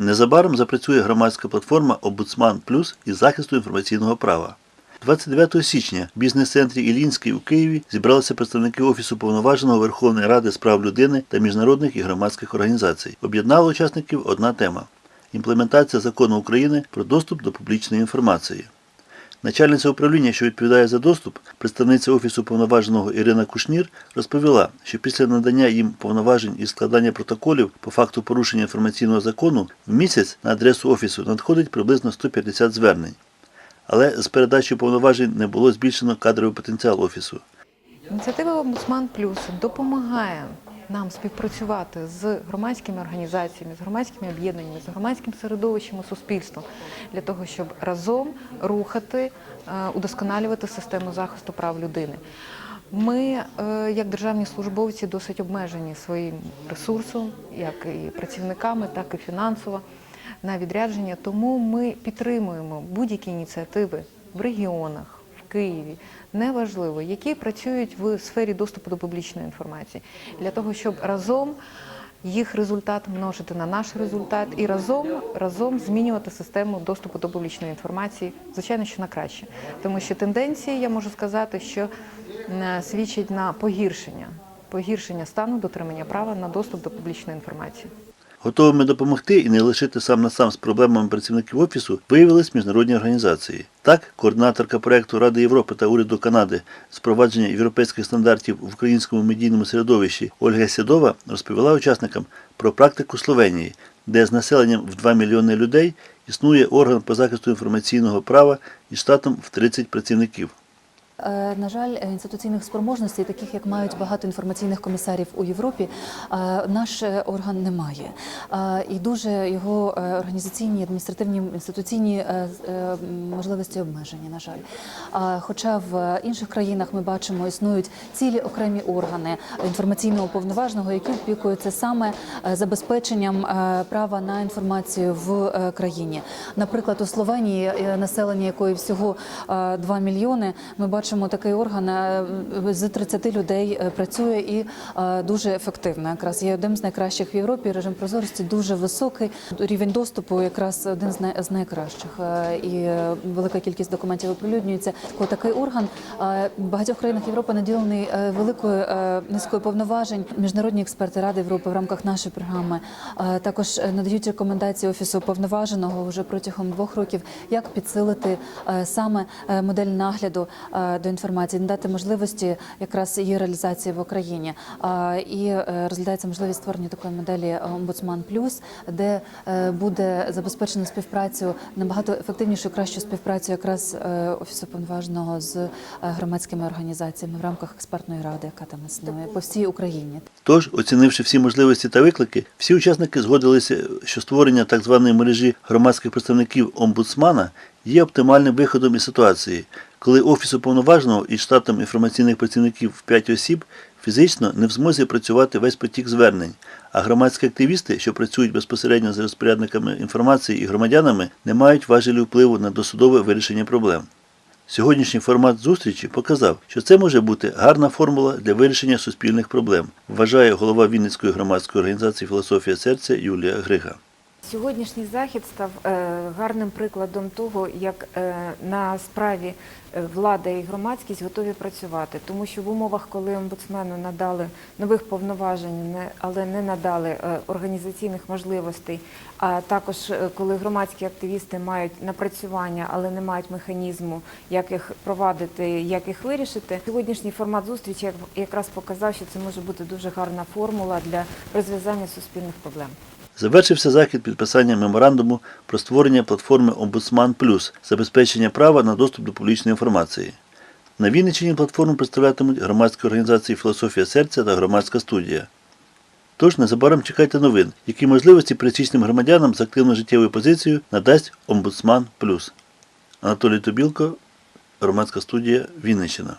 Незабаром запрацює громадська платформа Обуцман Плюс із захисту інформаційного права. 29 січня в бізнес-центрі Ілінський у Києві зібралися представники Офісу повноваженого Верховної Ради з прав людини та міжнародних і громадських організацій. Об'єднала учасників одна тема імплементація закону України про доступ до публічної інформації. Начальниця управління, що відповідає за доступ, представниця Офісу повноваженого Ірина Кушнір, розповіла, що після надання їм повноважень і складання протоколів по факту порушення інформаційного закону в місяць на адресу Офісу надходить приблизно 150 звернень. Але з передачею повноважень не було збільшено кадровий потенціал Офісу. Ініціатива Омбудсман Плюс допомагає нам співпрацювати з громадськими організаціями, з громадськими об'єднаннями, з громадським середовищем і суспільством для того, щоб разом рухати, е, удосконалювати систему захисту прав людини. Ми, е, як державні службовці, досить обмежені своїм ресурсом, як і працівниками, так і фінансово на відрядження. Тому ми підтримуємо будь-які ініціативи в регіонах. Києві. Неважливо, які працюють в сфері доступу до публічної інформації, для того, щоб разом їх результат множити на наш результат і разом разом змінювати систему доступу до публічної інформації, звичайно, що на краще, тому що тенденції я можу сказати, що свідчать на погіршення, погіршення стану дотримання права на доступ до публічної інформації. Готовими допомогти і не лишити сам на сам з проблемами працівників офісу виявились міжнародні організації. Так, координаторка проекту Ради Європи та уряду Канади з впровадження європейських стандартів в українському медійному середовищі Ольга Сідова розповіла учасникам про практику Словенії, де з населенням в 2 мільйони людей існує орган по захисту інформаційного права із штатом в 30 працівників. Е, На жаль, інституційних спроможностей, таких як мають багато інформаційних комісарів у Європі, е, наш е, орган не має. І дуже його організаційні, адміністративні, інституційні можливості обмежені, на жаль. Хоча в інших країнах ми бачимо, існують цілі окремі органи інформаційного уповноваженого, які опікуються саме забезпеченням права на інформацію в країні. Наприклад, у Словенії, населення якої всього е, 2 мільйони, ми бачимо такий орган е, з 30 людей е, працює і е, дуже ефективно. Якраз є одним з найкращих в Європі. Режим прозорості дуже високий. Рівень доступу якраз один з найкращих. І велика кількість документів оприлюднюється. Такий орган в багатьох країнах Європи наділений великою низкою повноважень. Міжнародні експерти Ради Європи в рамках нашої програми також надають рекомендації офісу повноваженого вже протягом двох років, як підсилити саме модель нагляду до інформації, надати можливості якраз її реалізації в Україні. І е, розглядається можливість створення такої моделі Омбудсман Плюс, де е, буде забезпечена співпрацю набагато ефективнішу, кращу співпрацю якраз е, офісу повноваженого з громадськими організаціями в рамках експертної ради, яка там існує по всій Україні. Тож, оцінивши всі можливості та виклики, всі учасники згодилися, що створення так званої мережі громадських представників омбудсмана є оптимальним виходом із ситуації, коли офіс уповноваженого із штатом інформаційних працівників в 5 осіб фізично не в змозі працювати весь потік звернень, а громадські активісти, що працюють безпосередньо з розпорядниками інформації і громадянами, не мають важелі впливу на досудове вирішення проблем. Сьогоднішній формат зустрічі показав, що це може бути гарна формула для вирішення суспільних проблем, вважає голова Вінницької громадської організації Філософія серця Юлія Грига. Сьогоднішній захід став е, гарним прикладом того, як е, на справі е, влада і громадськість готові працювати, тому що в умовах, коли омбудсмену надали нових повноважень, не- але не надали організаційних можливостей, а також коли громадські активісти мають напрацювання, але не мають механізму, як їх провадити, як їх вирішити. Сьогоднішній формат зустрічі як- якраз показав, що це може бути дуже гарна формула для розв'язання суспільних проблем. Завершився захід підписанням меморандуму про створення платформи Омбудсман Плюс забезпечення права на доступ до публічної інформації. На Вінниччині платформу представлятимуть громадські організації Філософія серця та громадська студія. Тож незабаром чекайте новин, які можливості пересічним громадянам з активною життєвою позицією надасть Омбудсман Плюс. Анатолій Тобілко, громадська студія Вінниччина.